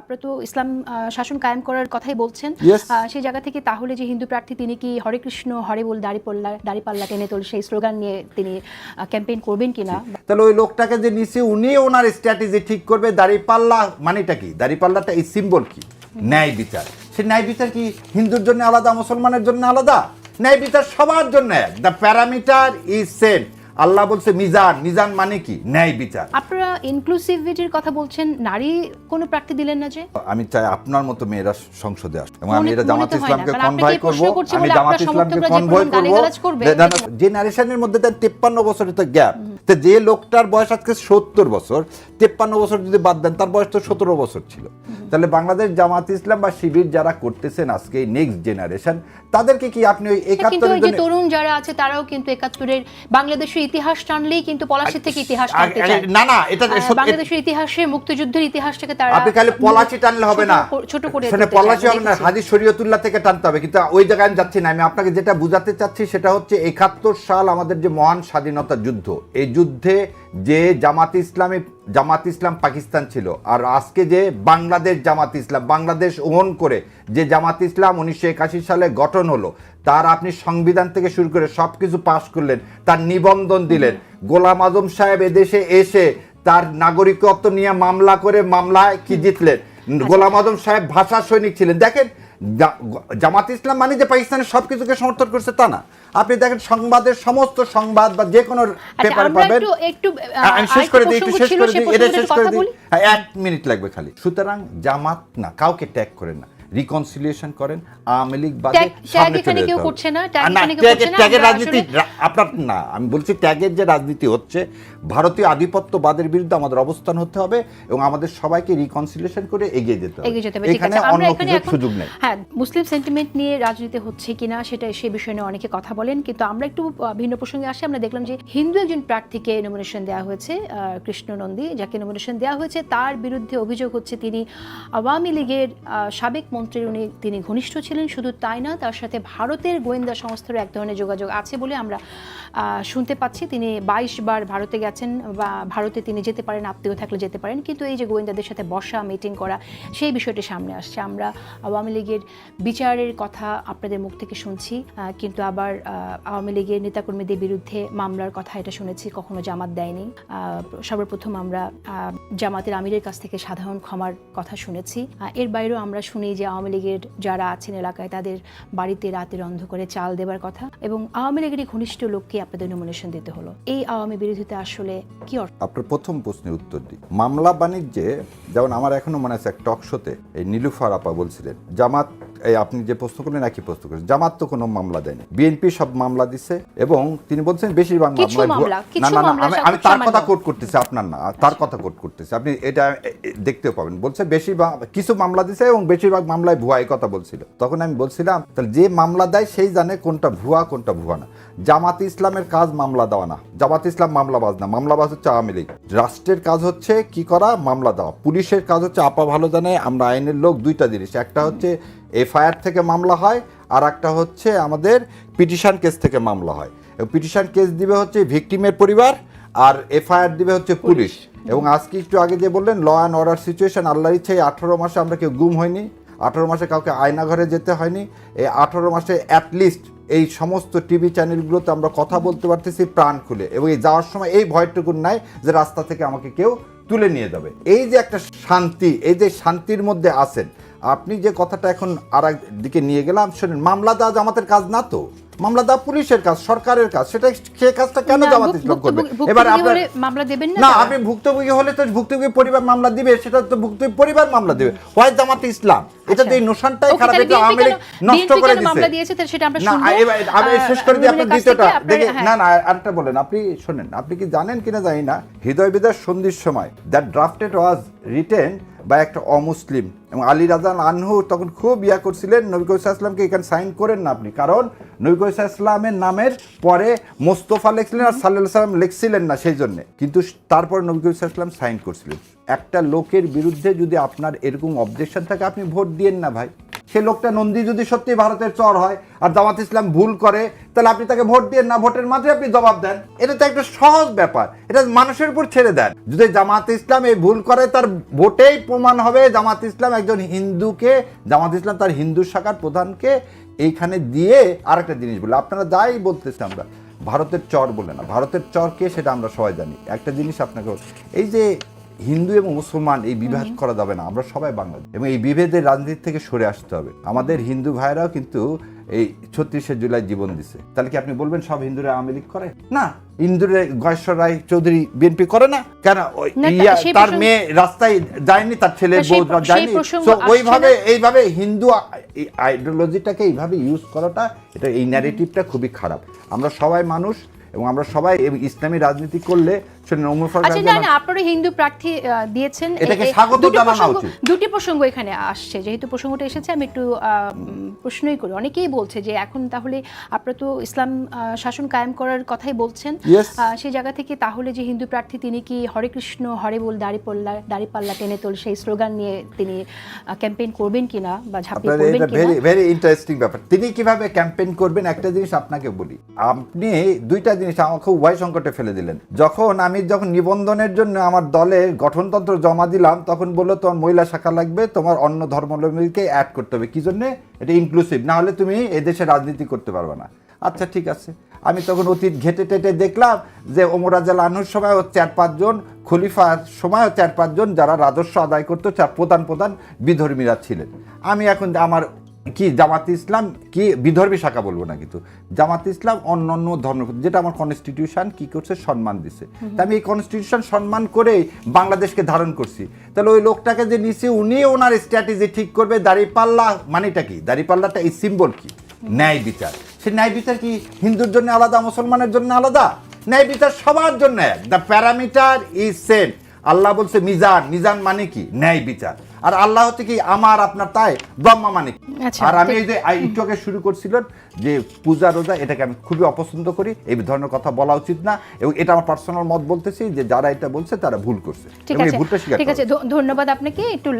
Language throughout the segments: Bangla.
আপনারা তো ইসলাম শাসন কায়েম করার কথাই বলছেন। সেই জায়গা থেকে তাহলে যে হিন্দু প্রার্থী তিনি কি হরে কৃষ্ণ হরে বল দাড়িপাল্লা দাড়িপাল্লা টেনে তোল সেই স্লোগান নিয়ে তিনি ক্যাম্পেইন করবেন কিনা? তাহলে ওই লোকটাকে যে নিচে উনি ওনার স্ট্র্যাটেজি ঠিক করবে দাড়ি দাড়িপাল্লা মানেটা কি? দাড়ি দাড়িপাল্লাটা এই সিম্বল কি? ন্যায় বিচার। সে ন্যায় বিচার কি হিন্দুর জন্য আলাদা মুসলমানের জন্য আলাদা? ন্যায় বিচার সবার জন্য এক। দ্য প্যারামিটার ইজ সেম আল্লাহ বলছে মিজান মিজান মানে কি? ন্যায় বিচার। আপনারা ইনক্লুসিভিটির কথা বলছেন নারী কোনো প্রার্থী দিলেন না যে? আমি চাই আপনার মতো মেয়েরা সংসদে আসবে এবং আমি এটা জামাত ইসলামকে কনভয় করব আমি জামাত ইসলামকে কনভয় করব যে- না, না, মধ্যে তার তেপ্পান্ন বছরের তো গ্যাপ তো যে লোকটার বয়স আজকে সত্তর বছর তেপ্পান্ন বছর যদি বাদ দেন তার বয়স তো সতেরো বছর ছিল। তাহলে বাংলাদেশ জামাত ইসলাম বা শিবির যারা করতেছেন আজকে নেক্সট জেনারেশন তাদেরকে কি আপনি ওই কিন্তু একাত্তরের ওই যে জন্য তরুণ যারা আছে তারাও কিন্তু একাত্তরের বাংলাদেশের ইতিহাস টানলেই কিন্তু পলাশি থেকে ইতিহাস টানতে চায়। না না এটা বাংলাদেশের ইতিহাসে মুক্তিযুদ্ধের ইতিহাসটাকে তারা আপনি খালি পলাশি টানলে হবে না। ছোট- করে শুনে পলাশি হবে না। হাজি শরীয়তুল্লাহ থেকে টানতে হবে। কিন্তু ওই জায়গায় আমি যাচ্ছি না। আমি আপনাকে যেটা বুঝাতে চাচ্ছি সেটা হচ্ছে একাত্তর সাল আমাদের যে মহান স্বাধীনতা যুদ্ধ এই যুদ্ধে যে জামাত ইসলামী জামাত ইসলাম পাকিস্তান ছিল আর আজকে যে বাংলাদেশ জামাত ইসলাম বাংলাদেশ ওন করে যে জামাত ইসলাম উনিশশো একাশি সালে গঠন হলো তার আপনি সংবিধান থেকে শুরু করে সব কিছু পাশ করলেন তার নিবন্ধন দিলেন। গোলাম আজম সাহেব এদেশে এসে তার নাগরিকত্ব নিয়ে মামলা করে মামলায় কি জিতলেন? গোলাম আজম সাহেব ভাষা সৈনিক ছিলেন। দেখেন জামাত ইসলাম মানে যে পাকিস্তানের সব কিছুকে সমর্থন করছে তা না। আপনি দেখেন সংবাদের সমস্ত সংবাদ বা যে কোনো পেপার পাবেন। একটু একটু হ্যাঁ, শেষ করে দিই একটু শেষ করে দিই এটা শেষ করে দিই। এক মিনিট লাগবে খালি। সুতরাং জামাত না কাউকে ট্যাগ করেন না। রিকনসিলিয়েশন করেন আওয়ামী লীগ বাদে সামনে চলে কেউ যেতে। করছে না, ট্যাগ না, ট্যাগের- রাজনীতি আপনার না আমি বলছি ট্যাগের যে রাজনীতি হচ্ছে ভারতীয় আধিপত্যবাদের বিরুদ্ধে আমাদের অবস্থান হতে হবে এবং আমাদের সবাইকে রিকনসিলিয়েশন করে এগিয়ে যেতে হবে। এখানে অন্য এখন সুযোগ নেই। হ্যাঁ মুসলিম সেন্টিমেন্ট নিয়ে রাজনীতি হচ্ছে কিনা সেটা সে বিষয়ে নিয়ে অনেকে কথা বলেন কিন্তু আমরা একটু ভিন্ন প্রসঙ্গে আসি। আমরা দেখলাম যে হিন্দু একজন প্রার্থীকে নমিনেশন দেওয়া হয়েছে কৃষ্ণ নন্দী যাকে নমিনেশন দেওয়া হয়েছে তার বিরুদ্ধে অভিযোগ হচ্ছে তিনি আওয়ামী লীগের সাবেক মন্ত্রী উনি, তিনি ঘনিষ্ঠ ছিলেন, শুধু তাই না, তার সাথে ভারতের গোয়েন্দা সংস্থারও এক ধরনের যোগাযোগ আছে বলে আমরা শুনতে পাচ্ছি। তিনি বাইশ বার ভারতে গেছেন বা ভারতে তিনি যেতে পারেন, আত্মীয় থাকলে যেতে পারেন। কিন্তু এই যে গোয়েন্দাদের সাথে বসা মিটিং করা, সেই বিষয়টি সামনে আসছে। আমরা আওয়ামী লীগের বিচারের কথা আপনাদের মুখ থেকে শুনছি কিন্তু আবার আওয়ামী লীগের নেতাকর্মীদের বিরুদ্ধে মামলার কথা এটা শুনেছি, কখনো জামাত দেয়নি। সর্বপ্রথম আমরা জামাতের আমিরের কাছ থেকে সাধারণ ক্ষমার কথা শুনেছি। এর বাইরেও আমরা শুনি যে আওয়ামী লীগের যারা আছেন এলাকায়, তাদের বাড়িতে রাতের অন্ধ করে চাল দেবার কথা। এবং আওয়ামী লীগের ঘনিষ্ঠ লোককে আপনাদের নমিনেশন দিতে হলো। এই আওয়ামী বিরোধিতা আসলে কি অর্থ? আপনার প্রথম প্রশ্নের উত্তর দিই। মামলা বাণিজ্যে, যেমন আমার এখনও মনে আছে এক টক শোতে এই নীলুফার আপা বলছিলেন, জামাত এই আপনি যে প্রশ্ন করলেন একই প্রশ্ন করেন জামাত তো কোনো মামলা দেয়নি। বিএনপি সব মামলা দিছে এবং তিনি বলছেন বেশিরভাগ মামলা, না না না আমি তার কথা কোট করতেছি আপনার না তার কথা কোট করতেছি। আপনি এটা দেখতেও পাবেন। বলছে বেশিরভাগ কিছু মামলা দিছে এবং বেশিরভাগ মামলায় ভুয়া এই কথা বলছিল। তখন আমি বলছিলাম তাহলে যে মামলা দেয় সেই জানে কোনটা ভুয়া কোনটা ভুয়া না। জামাত ইসলামের কাজ মামলা দেওয়া না। জামাত ইসলাম মামলাবাজ না। মামলাবাজ হচ্ছে আওয়ামী লীগ। রাষ্ট্রের কাজ হচ্ছে কি করা? মামলা দেওয়া। পুলিশের কাজ হচ্ছে আপা ভালো জানে আমরা আইনের লোক দুইটা জিনিস। একটা হচ্ছে এফআইআর থেকে মামলা হয় আর একটা হচ্ছে আমাদের পিটিশন কেস থেকে মামলা হয়। পিটিশন কেস দিবে হচ্ছে ভিকটিমের পরিবার আর এফআইআর দিবে হচ্ছে পুলিশ। এবং আজকে একটু আগে যে বললেন ল অ্যান্ড অর্ডার সিচুয়েশন আল্লাহর ইচ্ছায় আঠারো মাসে আমরা কেউ গুম হয়নি আঠারো মাসে কাউকে আয়না ঘরে যেতে হয়নি এই আঠারো মাসে অ্যাটলিস্ট এই সমস্ত টিভি চ্যানেলগুলোতে আমরা কথা বলতে পারতেছি প্রাণ খুলে। এবং এই যাওয়ার সময় এই ভয়টুকুন নাই যে রাস্তা থেকে আমাকে কেউ তুলে নিয়ে যাবে। এই যে একটা শান্তি এই যে শান্তির মধ্যে আছেন আপনি যে কথাটা এখন আর দিকে নিয়ে গেলাম শোনেন মামলা দেওয়া জামাতের কাজ না তো? মামলা দেওয়া পুলিশের কাজ সরকারের কাজ সেটা সে কাজটা কেন জামাত ইসলাম করবে? এবার আপনার মামলা দেবেন না আপনি ভুক্তভোগী হলে তো ভুক্তভোগী পরিবার মামলা দিবে সেটা তো ভুক্তভোগী পরিবার মামলা দিবে। হয় জামাত ইসলাম এটা তো এই নোশনটাই খারাপ এটা কেন- নষ্ট করে কেন মামলা দিয়েছে তাহলে সেটা আমরা না এবার আমি শেষ করে দিই আপনার দ্বিতীয়টা। দেখে হ্যাঁ। না না আরেকটা বলেন আপনি শোনেন আপনি কি জানেন কিনা জানি না হৃদয় বিদার সন্ধির সময় দ্যাট ড্রাফটেড ওয়াজ রিটেন বা একটা অমুসলিম। এবং আলী রাজান আনহু তখন খুব ইয়া করছিলেন, নবী করিম ইসলামকে এখানে সাইন করেন না আপনি। কারণ নবী করিম ইসলামের নামের পরে মোস্তফা লিখছিলেন আর সাল্লাহ সাল্লাম লিখছিলেন না সেই জন্যে। কিন্তু তারপরে নবী করিম ইসলাম সাইন করছিলেন। একটা লোকের বিরুদ্ধে যদি আপনার এরকম অবজেকশন থাকে, আপনি ভোট দিয়েন না ভাই। সে লোকটা নন্দী যদি সত্যি ভারতের চর হয় আর জামাত ইসলাম ভুল করে, তাহলে আপনি তাকে ভোট দিয়ে না, ভোটের মাঝে আপনি জবাব দেন। এটা তো একটা সহজ ব্যাপার। এটা মানুষের উপর ছেড়ে দেন। যদি জামাত ইসলাম এই ভুল করে, তার ভোটেই প্রমাণ হবে জামাত ইসলাম একজন হিন্দুকে, জামাত ইসলাম তার হিন্দু শাখার প্রধানকে এইখানে দিয়ে আরেকটা জিনিস বলে। আপনারা যাই বলতেছি আমরা, ভারতের চর বলে না। ভারতের চর কে সেটা আমরা সবাই জানি। একটা জিনিস আপনাকে এই যে হিন্দু এবং মুসলমান এই বিভেদ করা যাবে না। আমরা সবাই বাঙালি। এবং এই বিভেদের রাজনীতি থেকে সরে আসতে হবে। আমাদের হিন্দু ভাইরাও কিন্তু এই ছত্রিশে জুলাই জীবন দিছে। তাহলে কি আপনি বলবেন সব হিন্দুরা আওয়ামী লীগ করে? না হিন্দুরা গয়েশ্বর রায় চৌধুরী বিএনপি করে না? কেন তা- তার মেয়ে রাস্তায় যায়নি তার ছেলে তা যায়নি? আসছে ওইভাবে এইভাবে হিন্দু আইডিওলজিটাকে এইভাবে ইউজ করাটা এটা এই ন্যারেটিভটা খুবই খারাপ। আমরা সবাই মানুষ এবং আমরা সবাই ইসলামী রাজনীতি করলে সেটা আচ্ছা না না আপনারা হিন্দু প্রার্থী দিয়েছেন। এটাকে স্বাগত জানানো উচিত। দুটি প্রসঙ্গ এখানে আসছে। যেহেতু প্রসঙ্গটা এসেছে আমি একটু প্রশ্নই করি। অনেকেই বলছে যে এখন তাহলে আপনারা তো ইসলাম শাসন কায়েম করার কথাই বলছেন। সেই জায়গা থেকে তাহলে যে হিন্দু প্রার্থী তিনি কি হরে কৃষ্ণ হরে বল দাড়িপাল্লা দাড়িপাল্লা টেনে তোল সেই স্লোগান নিয়ে তিনি ক্যাম্পেইন করবেন কিনা বা ঝাঁপিয়ে পড়বেন ভেরি কিনা? ভেরি ইন্টারেস্টিং ব্যাপার। তিনি কীভাবে ক্যাম্পেইন করবেন একটা জিনিস আপনাকে বলি। আপনি দুইটা জিনিস আমাকে উভয় সংকটে ফেলে দিলেন। যখন আমি যখন নিবন্ধনের জন্য আমার দলে গঠনতন্ত্র জমা দিলাম, তখন বলল, তোমার মহিলা শাখা লাগবে, তোমার অন্য ধর্মাবলম্বীকে অ্যাড করতে হবে। কি জন্যে? এটা ইনক্লুসিভ না হলে তুমি এদেশে রাজনীতি করতে পারবে না। আচ্ছা ঠিক আছে। আমি তখন অতীত ঘেটে টেটে দেখলাম যে ওমরাজাল আনুর সময়ও চার পাঁচজন খলিফার সময়ও চার পাঁচজন যারা রাজস্ব আদায় করতো চার প্রধান প্রধান বিধর্মীরা ছিলেন। আমি এখন আমার কি জামাত ইসলাম কি বিধর্মী শাখা বলব না কিন্তু জামাত ইসলাম অন্য অন্য ধর্ম যেটা আমার কনস্টিটিউশন কি করছে? সম্মান দিছে। তা আমি এই কনস্টিটিউশন সম্মান করেই বাংলাদেশকে ধারণ করছি। তাহলে ওই লোকটাকে যে নিচে উনি ওনার স্ট্র্যাটেজি ঠিক করবে দাঁড়িপাল্লা মানেটা কি? দাঁড়িপাল্লাটা এই সিম্বল কি? ন্যায় বিচার। সে ন্যায় বিচার কি হিন্দুর জন্য আলাদা মুসলমানের জন্য আলাদা? ন্যায় বিচার সবার জন্য এক। দ্য প্যারামিটার ইজ সেম আল্লাহ বলছে মিজান মিজান মানে কি? ন্যায় বিচার। আর আল্লাহ হচ্ছে কি আমার আপনার তাই? ব্রহ্মা মানে আচ্ছা, আর আমি। এই যে আগে শুরু করছিলেন যে পূজা রোজা এটাকে আমি খুবই অপছন্দ করি। এই ধরনের কথা বলা উচিত না। এবং এটা আমার পার্সোনাল মত বলতেছি যে যারা এটা বলছে তারা ভুল করছে। ঠিক আছে ধন্যবাদ আপনাকে। একটু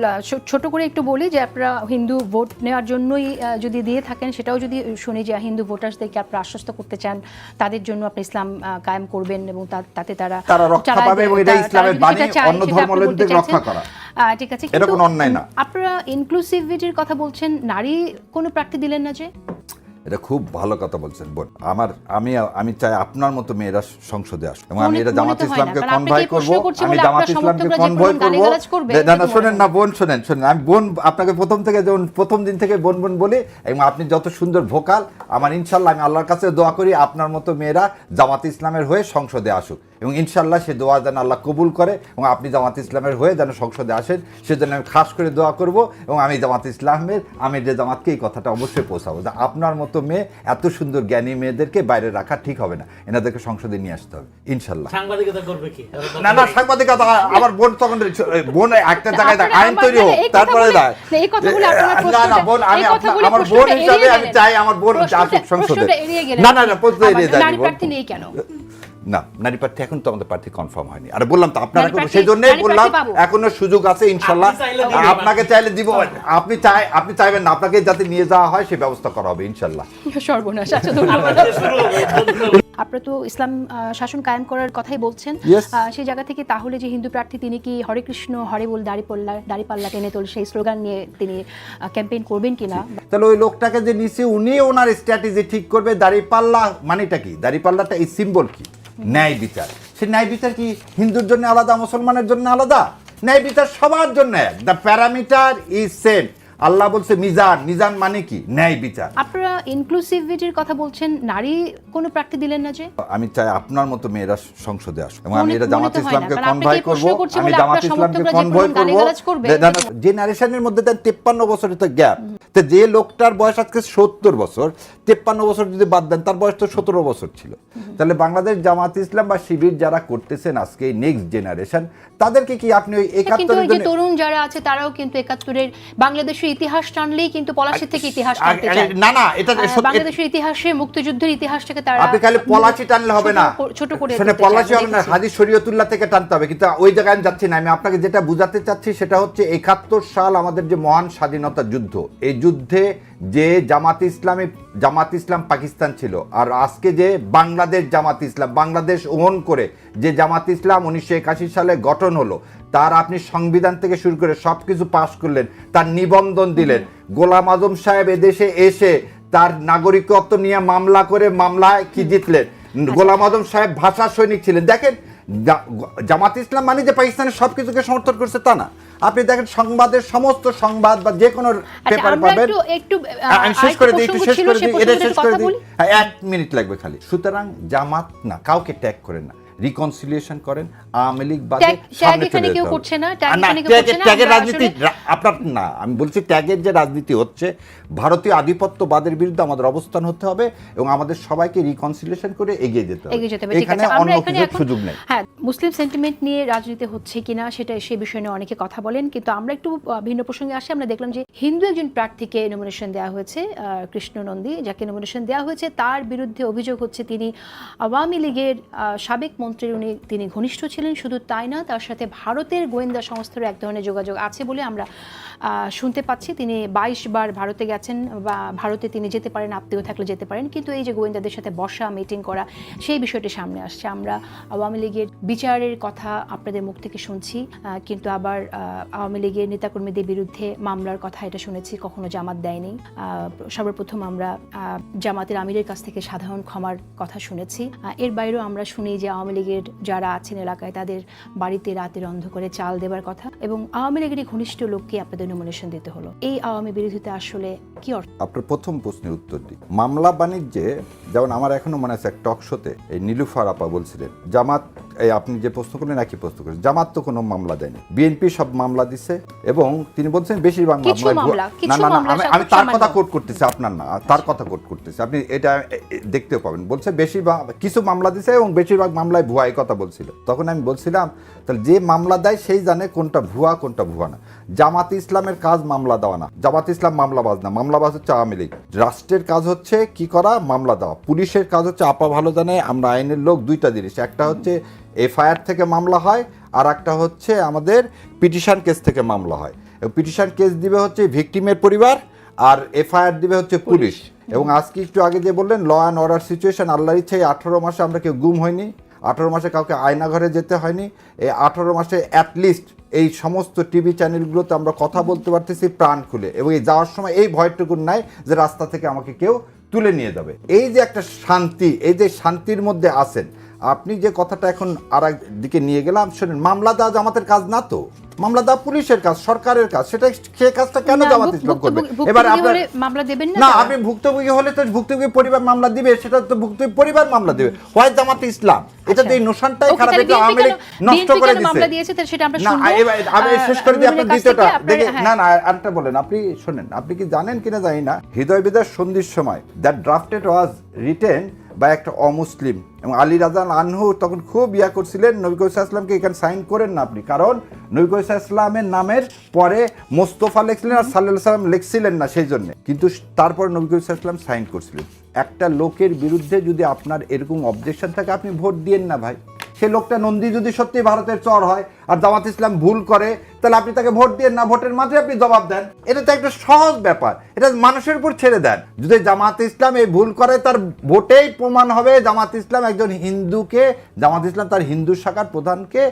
ছোট করে একটু বলি যে আপনারা হিন্দু ভোট নেওয়ার জন্যই যদি দিয়ে থাকেন সেটাও যদি শুনি যে হিন্দু ভোটার্সদেরকে আপনারা আশ্বস্ত করতে চান তাদের জন্য আপনি ইসলাম কায়েম করবেন এবং তাতে তারা তারা রক্ষা পাবে এবং এটা ইসলামের বাণী অন্য ধর্মাবলম্বীদের রক্ষা করা। ঠিক আছে। কিন্তু কোনো অন্যায় না। আপনারা ইনক্লুসিভিটির কথা বলছেন নারী কোনো প্রার্থী দিলেন না যে? এটা খুব ভালো কথা বলছেন বোন। আমার আমি আমি চাই আপনার মতো মেয়েরা সংসদে আসুক। এবং আমি এটা জামাত ইসলামকে কনভয় করব আমি জামাত ইসলামকে কনভয় কোনো করব। না না শোনেন না বোন শোনেন শোনেন। আমি বোন আপনাকে প্রথম থেকে যেমন প্রথম দিন থেকে বোন বোন বলি এবং আপনি যত সুন্দর ভোকাল আমার ইনশাল্লাহ আমি আল্লাহর কাছে দোয়া করি আপনার মতো মেয়েরা জামাত ইসলামের হয়ে সংসদে আসুক। এবং ইনশাল্লাহ সে দোয়া যেন আল্লাহ কবুল করে এবং আপনি জামাত ইসলামের হয়ে যেন সংসদে আসেন সেজন্য আমি খাস করে দোয়া করব এবং আমি জামাত ইসলামের আমি যে জামাতকে এই কথাটা অবশ্যই পৌঁছাবো যে আপনার মতো মেয়ে এত সুন্দর জ্ঞানী মেয়েদেরকে বাইরে রাখা ঠিক হবে না। এনাদেরকে সংসদে নিয়ে আসতে হবে ইনশাল্লাহ সাংবাদিকতা করবে কি? না না সাংবাদিকতা আমার বোন তখন বোন একটা জায়গায় আইন তৈরি হোক তারপরে না, না বোন আমি আমার বোন হিসাবে আমি চাই আমার বোন আসুক সংসদে। না না না প্রশ্ন এড়িয়ে নারী প্রার্থী নেই কেন? না নারী প্রার্থী এখন তো আমাদের প্রার্থী কনফার্ম হয়নি। আর বললাম তো আপনারা সেই জন্যই বললাম এখনও সুযোগ আছে ইনশাল্লাহ। আপনাকে চাইলে দিব। আপনি চাই আপনি চাইবেন না আপনাকে যাতে নিয়ে যাওয়া হয় সেই ব্যবস্থা করা হবে ইনশাল্লাহ। সর্বনাশ আচ্ছা ধন্যবাদ। আপনারা তো ইসলাম শাসন কায়েম করার কথাই বলছেন। সেই জায়গা থেকে তাহলে যে হিন্দু প্রার্থী তিনি কি হরে কৃষ্ণ হরে বল দাড়ি পাল্লা দাড়িপাল্লা দাড়িপাল্লা টেনে তোল সেই স্লোগান নিয়ে তিনি ক্যাম্পেইন করবেন কিনা? তাহলে ওই লোকটাকে যে নিচে উনি ওনার স্ট্র্যাটেজি ঠিক করবে দাড়িপাল্লা মানেটা কি? দাড়ি দাড়িপাল্লাটা এই সিম্বল কি? ন্যায় বিচার। সে ন্যায় বিচার কি হিন্দুর জন্য আলাদা, মুসলমানের জন্য আলাদা? ন্যায় বিচার সবার জন্য এক। দ্য প্যারামিটার ইজ সেম আল্লাহ বলছে মিজান মিজান মানে কি? ন্যায় বিচার। আপনারা ইনক্লুসিভিটির কথা বলছেন নারী কোনো প্রার্থী দিলেন না যে? আমি চাই আপনার মতো মেয়েরা সংসদে আসুক। এবং আমি এটা জামাত ইসলামকে কনভয় করব। আমি জামাত ইসলামকে কনভয় করব। যে নারেশনের মধ্যে তার তেপ্পান্ন বছরের তো গ্যাপ। তো যে লোকটার বয়স আজকে সত্তর বছর তেপ্পান্ন বছর যদি বাদ দেন তার বয়স তো সতেরো বছর ছিল। তাহলে বাংলাদেশ জামাত ইসলাম বা শিবির যারা করতেছেন আজকে নেক্সট জেনারেশন তাদেরকে কি আপনি ওই একাত্তরের যে জন্য তরুণ যারা আছে তারাও কিন্তু একাত্তরের বাংলাদেশের ইতিহাস টানলেই কিন্তু পলাশি থেকে ইতিহাস টানতে চায়। না না এটা বাংলাদেশের ইতিহাসে মুক্তিযুদ্ধের ইতিহাসটাকে তারা আপনি খালি পলাশি টানলে হবে না। ছোট করে শুনে পলাশি হবে না। হাজি শরীয়তুল্লাহ থেকে টানতে হবে। কিন্তু ওই জায়গায় আমি যাচ্ছি না। আমি আপনাকে যেটা বুঝাতে চাচ্ছি সেটা হচ্ছে একাত্তর সাল আমাদের যে মহান স্বাধীনতা যুদ্ধ। এই যুদ্ধে যে জামাত ইসলামী জামাত ইসলাম পাকিস্তান ছিল আর আজকে যে বাংলাদেশ জামাত ইসলাম বাংলাদেশ ওন করে যে জামাত ইসলাম উনিশশো একাশি সালে গঠন হলো তার আপনি সংবিধান থেকে শুরু করে সব কিছু পাশ করলেন তার নিবন্ধন দিলেন। গোলাম আজম সাহেব এদেশে এসে তার নাগরিকত্ব নিয়ে মামলা করে মামলায় কি জিতলেন? গোলাম আজম সাহেব ভাষা সৈনিক ছিলেন। দেখেন জামাত ইসলাম মানে যে পাকিস্তানের সব কিছুকে সমর্থন করছে তা না। আপনি দেখেন সংবাদের সমস্ত সংবাদ বা যে কোনো পেপার পাবেন। একটু একটু আমি শেষ করে দিই একটু শেষ করে দিই এটা শেষ করে দিই। হ্যাঁ, এক মিনিট লাগবে খালি। সুতরাং জামাত না কাউকে ট্যাগ করে না। রিকনসিলিয়েশন করেন আওয়ামী লীগ বাদে কেউ করছে না, ট্যাগের- করছে না, ট্যাগের রাজনীতি আপনার না আমি বলছি ট্যাগের যে রাজনীতি হচ্ছে ভারতীয় আধিপত্যবাদের বিরুদ্ধে আমাদের অবস্থান হতে হবে এবং আমাদের সবাইকে রিকনসিলিয়েশন করে এগিয়ে যেতে হবে। এখানে অন্য এখন সুযোগ নেই। হ্যাঁ মুসলিম সেন্টিমেন্ট নিয়ে রাজনীতি হচ্ছে কিনা সেটা সে বিষয়ে নিয়ে অনেকে কথা বলেন কিন্তু আমরা একটু ভিন্ন প্রসঙ্গে আসি। আমরা দেখলাম যে হিন্দু একজন প্রার্থীকে নমিনেশন দেওয়া হয়েছে কৃষ্ণ নন্দী যাকে নমিনেশন দেওয়া হয়েছে তার বিরুদ্ধে অভিযোগ হচ্ছে তিনি আওয়ামী লীগের সাবেক মন্ত্রীর উনি, তিনি ঘনিষ্ঠ ছিলেন, শুধু তাই না, তার সাথে ভারতের গোয়েন্দা সংস্থারও এক ধরনের যোগাযোগ আছে বলে আমরা শুনতে পাচ্ছি। তিনি বাইশ বার ভারতে গেছেন বা ভারতে তিনি যেতে পারেন, আত্মীয় থাকলে যেতে পারেন, কিন্তু এই যে গোয়েন্দাদের সাথে বসা মিটিং করা, সেই বিষয়টি সামনে আসছে। আমরা আওয়ামী লীগের বিচারের কথা আপনাদের মুখ থেকে শুনছি কিন্তু আবার আওয়ামী লীগের নেতাকর্মীদের বিরুদ্ধে মামলার কথা এটা শুনেছি, কখনো জামাত দেয়নি। সর্বপ্রথম আমরা জামাতের আমিরের কাছ থেকে সাধারণ ক্ষমার কথা শুনেছি। এর বাইরেও আমরা শুনি যে আওয়ামী লীগের যারা আছেন এলাকায়, তাদের বাড়িতে রাতের অন্ধকারে চাল দেবার কথা এবং আওয়ামী লীগের ঘনিষ্ঠ লোককে আপনাদের নমিনেশন দিতে হলো। এই আওয়ামী বিরোধিতা আসলে কি অর্থ? আপনার প্রথম প্রশ্নের উত্তর দিই। মামলা বাণিজ্যে, যেমন আমার এখনও মনে আছে এক টক শোতে এই নীলুফার আপা বলছিলেন, জামাত এই আপনি যে প্রশ্ন করলেন একই প্রশ্ন করেন জামাত তো কোনো মামলা দেয়নি। বিএনপি সব মামলা দিছে এবং তিনি বলছেন বেশিরভাগ কিছু মামলা, না না না আমি আমি তার কথা কোট করতেছি আপনার না তার কথা কোট করতেছি। আপনি এটা দেখতেও পাবেন। বলছে বেশিরভাগ কিছু মামলা দিছে এবং বেশিরভাগ মামলায় ভুয়া এই কথা বলছিল। তখন আমি বলছিলাম তাহলে যে মামলা দেয় সেই জানে কোনটা ভুয়া কোনটা ভুয়া না। জামাত ইসলামের কাজ মামলা দেওয়া না। জামাত ইসলাম মামলাবাজ না। মামলাবাজ হচ্ছে আওয়ামী লীগ। রাষ্ট্রের কাজ হচ্ছে কি করা? মামলা দেওয়া। পুলিশের কাজ হচ্ছে আপা ভালো জানে আমরা আইনের লোক দুইটা জিনিস। একটা হচ্ছে এফআইআর থেকে মামলা হয় আর একটা হচ্ছে আমাদের পিটিশন কেস থেকে মামলা হয়। পিটিশন কেস দিবে হচ্ছে ভিকটিমের পরিবার আর এফআইআর দিবে হচ্ছে পুলিশ। এবং আজকে একটু আগে যে বললেন ল অ্যান্ড অর্ডার সিচুয়েশন আল্লাহর ইচ্ছায় আঠারো মাসে আমরা কেউ গুম হয়নি আঠারো মাসে কাউকে আয়না ঘরে যেতে হয়নি এই আঠারো মাসে অ্যাটলিস্ট এই সমস্ত টিভি চ্যানেলগুলোতে আমরা কথা বলতে পারতেছি প্রাণ খুলে। এবং এই যাওয়ার সময় এই ভয়টুকুন নাই যে রাস্তা থেকে আমাকে কেউ তুলে নিয়ে যাবে। এই যে একটা শান্তি এই যে শান্তির মধ্যে আছেন আপনি যে কথাটা এখন আর দিকে নিয়ে গেলাম শোনেন মামলা দেওয়া জামাতের কাজ না তো? মামলা দেওয়া পুলিশের কাজ সরকারের কাজ সেটা সে কাজটা কেন জামাত ইসলাম করবে? এবার আপনার মামলা দেবেন না আপনি ভুক্তভোগী হলে তো ভুক্তভোগী পরিবার মামলা দিবে সেটা তো ভুক্তভোগী পরিবার মামলা দিবে। হয় জামাত ইসলাম এটা তো এই নোশনটাই আচ্ছা। খারাপ এটা কেন- নষ্ট করে মামলা দিয়েছে তাহলে সেটা আমরা না শুনব। আমি শেষ করে দিই আপনার দ্বিতীয়টা দেখে হ্যাঁ। না না আরেকটা বলেন আপনি শোনেন আপনি কি জানেন কিনা জানি না। হৃদয় বিদার সন্ধির সময় দ্যাট ড্রাফটেড ওয়াজ রিটেন বা একটা অমুসলিম। এবং আলী রাজা আনহু তখন খুব ইয়া করছিলেন, নবী করিসা ইসলামকে এখানে সাইন করেন না আপনি। কারণ নবী করিসা ইসলামের নামের পরে মোস্তফা লিখছিলেন আর সাল্লাহ সাল্লাম লিখছিলেন না সেই জন্যে। কিন্তু তারপর নবী করিসা ইসলাম সাইন করছিলেন। একটা লোকের বিরুদ্ধে যদি আপনার এরকম অবজেকশন থাকে, আপনি ভোট দিয়েন না ভাই। সে লোকটা নন্দী যদি সত্যি ভারতের চর হয় আর জামাত ইসলাম ভুল করে, তাহলে আপনি তাকে ভোট দিয়ে না? ভোটের মাঝে আপনি জবাব দেন। এটা তো একটা সহজ ব্যাপার। এটা মানুষের উপর ছেড়ে দেন। যদি জামাত ইসলাম এই ভুল করে, তার ভোটেই প্রমাণ হবে জামাত ইসলাম একজন হিন্দুকে, জামাত ইসলাম তার হিন্দু শাখার প্রধানকে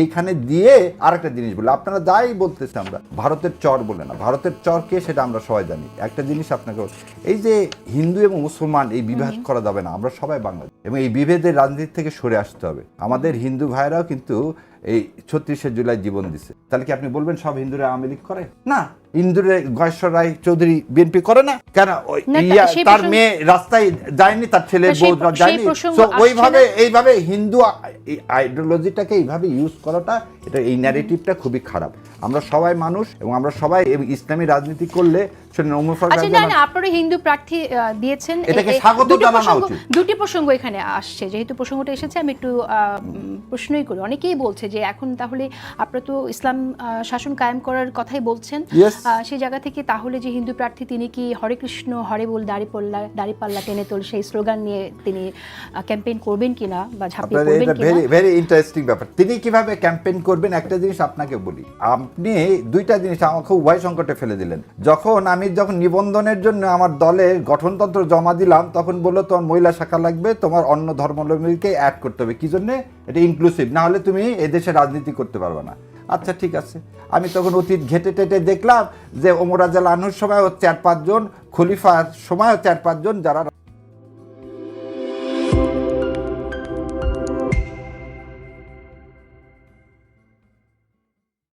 এইখানে দিয়ে আরেকটা জিনিস বলে। আপনারা যাই বলতেছে আমরা ভারতের চর বলে না। ভারতের চর কে সেটা আমরা সবাই জানি। একটা জিনিস আপনাকে এই যে হিন্দু এবং মুসলমান এই বিভেদ করা যাবে না আমরা সবাই বাঙালি। এবং এই বিভেদের রাজনীতি থেকে সরে আসতে হবে। আমাদের হিন্দু ভাইরাও কিন্তু এই ছত্রিশে জুলাই জীবন দিছে। তাহলে কি আপনি বলবেন সব হিন্দুরা আওয়ামী লীগ করে? না। ইন্দুরে গয়েশ্বর রায় চৌধুরী বিএনপি করে না? কেন? তার মেয়ে রাস্তায় যায়নি তার ছেলে বউ যায়নি। ওইভাবে এইভাবে হিন্দু আইডিওলজিটাকে এইভাবে ইউজ করাটা এটা এই ন্যারেটিভটা খুবই খারাপ। আমরা সবাই মানুষ এবং আমরা সবাই ইসলামী রাজনীতি করলে আচ্ছা আপনারা হিন্দু প্রার্থী দিয়েছেন। এটাকে স্বাগত দুটি জানানো প্রসঙ্গ- উচিত। দুটি প্রসঙ্গ এখানে আসছে। যেহেতু প্রসঙ্গটা এসেছে আমি একটু প্রশ্নই করি। অনেকেই বলছে যে এখন তাহলে আপনারা তো ইসলাম শাসন কায়েম করার কথাই বলছেন। সেই জায়গা থেকে তাহলে যে হিন্দু প্রার্থী তিনি কি হরে কৃষ্ণ হরে বল দাড়ি পাল্লা দাড়ি পাল্লা টেনে তোল সেই স্লোগান নিয়ে তিনি ক্যাম্পেইন করবেন কিনা বা ঝাঁপিয়ে পড়বেন কিনা? ভেরি ভেরি ইন্টারেস্টিং ব্যাপার। তিনি কীভাবে ক্যাম্পেইন করবেন? একটা জিনিস আপনাকে বলি। আপনি দুইটা জিনিস আমাকে উভয় সংকটে ফেলে দিলেন। যখন আমি যখন নিবন্ধনের জন্য আমার দলের গঠনতন্ত্র জমা দিলাম তখন বলল তোমার মহিলা শাখা লাগবে তোমার অন্য ধর্মাবলম্বীকে অ্যাড করতে হবে। কি জন্য? এটা ইনক্লুসিভ না হলে তুমি এদেশে রাজনীতি করতে পারবে না। আচ্ছা ঠিক আছে। আমি তখন অতীত ঘেটে টেটে দেখলাম যে ওমরাজাল আনুর সময়ও চার পাঁচজন, খলিফার সময়ও চার পাঁচজন যারা